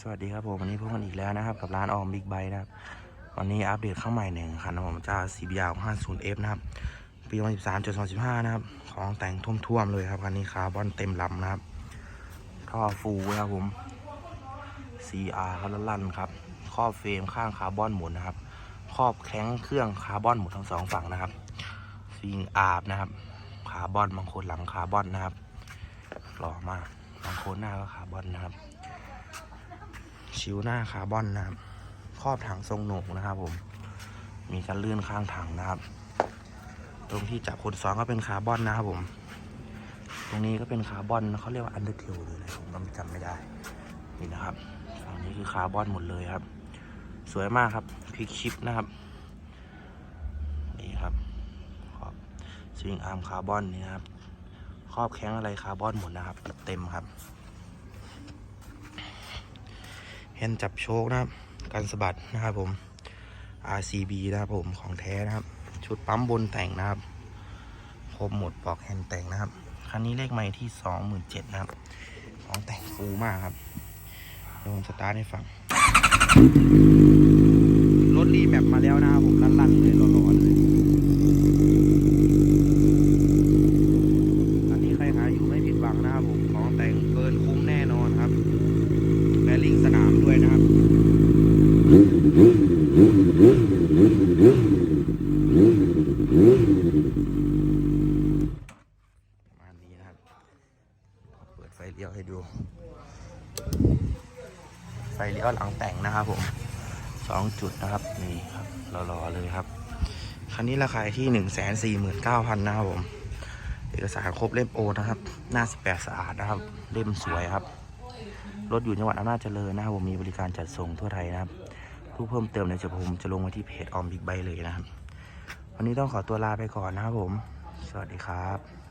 สวัสดีครับผมวันนี้พบกันอีกแล้วนะครับ กับร้านออมบิ๊กไบนะครับ วันนี้อัปเดตข้างใหม่หนึ่งคันนะผมจะ CBR 50F นะครับ ปี2013จน2015 นะครับ ของแต่งท่วมๆเลยครับคันนี้คาร์บอนเต็มลำนะครับท่อฟูนะครับผม CR ครับลั่นๆครับครอบเฟรมข้างคาร์บอนหมุนนะครับครอบแข้งเครื่องคาร์บอนหมดทั้งสองฝั่งนะครับซิงอาบนะครับคาร์บอนบางคนหลังคาร์บอนนะครับหล่อมากบางคนหน้าก็คาร์บอนนะครับ ชิวหน้าคาร์บอนนะครับครอบถังทรงโหนกนะครับผม มีการลื่นข้างถังนะครับ ตรงที่จับคนซ้อนก็เป็นคาร์บอนนะครับผม ตรงนี้ก็เป็นคาร์บอนเขาเรียกว่าอันเดอร์เทลเลยนะผมก็จำไม่ได้ นี่นะครับฝั่งนี้คือคาร์บอนหมดเลยครับ สวยมากครับพลิกชิปนะครับ นี่ครับขอบสวิงอาร์มคาร์บอนนี่นะครับครอบแข้งอะไรคาร์บอนหมดนะครับ เต็มครับ แฮ นด์จับโชคนะครับ การสะบัดนะครับผม RCB นะครับผมของแท้นะครับ ชุดปั๊มบนแต่งนะครับครบหมดปลอกแฮนด์แต่งนะครับ คันนี้เลขไม่ที่27,000นเจ็ดนะครับ ของแต่งฟูมากครับเดี๋ยวผมสตาร์ทให้ฟัง รถรีแมปมาแล้วนะครับผมลั่นๆเลยร้อนๆเลยอันนี้ใครหาอยู่ไม่ผิดหวังนะครับผม ของแต่งเกินคุ้มแน่นอนครับแบลิงสนามด้วยนะครับ ประ มาณนี้นะครับ เปิดไฟเลี้ยวให้ดู ไฟเลี้ยวหลังแต่งนะครับผมสองจุดนะครับ นี่ครับรอๆเลยครับ คันนี้ราคาที่หนึ่งแสนสี่หมื่นเก้าพันนะครับผมเอกสารครบเล่มโอนะครับ หน้า 18 สะอาดนะครับ เล่มสวยครับ รถอยู่จังหวัดอำนาจเจริญนะครับผมมีบริการจัดส่งทั่วไทยนะครับ ผู้เพิ่มเติมเดี๋ยจะผมจะลงไว้ที่เพจออมบิ๊กไบเลยนะครับ วันนี้ต้องขอตัวลาไปก่อนนะครับผม สวัสดีครับ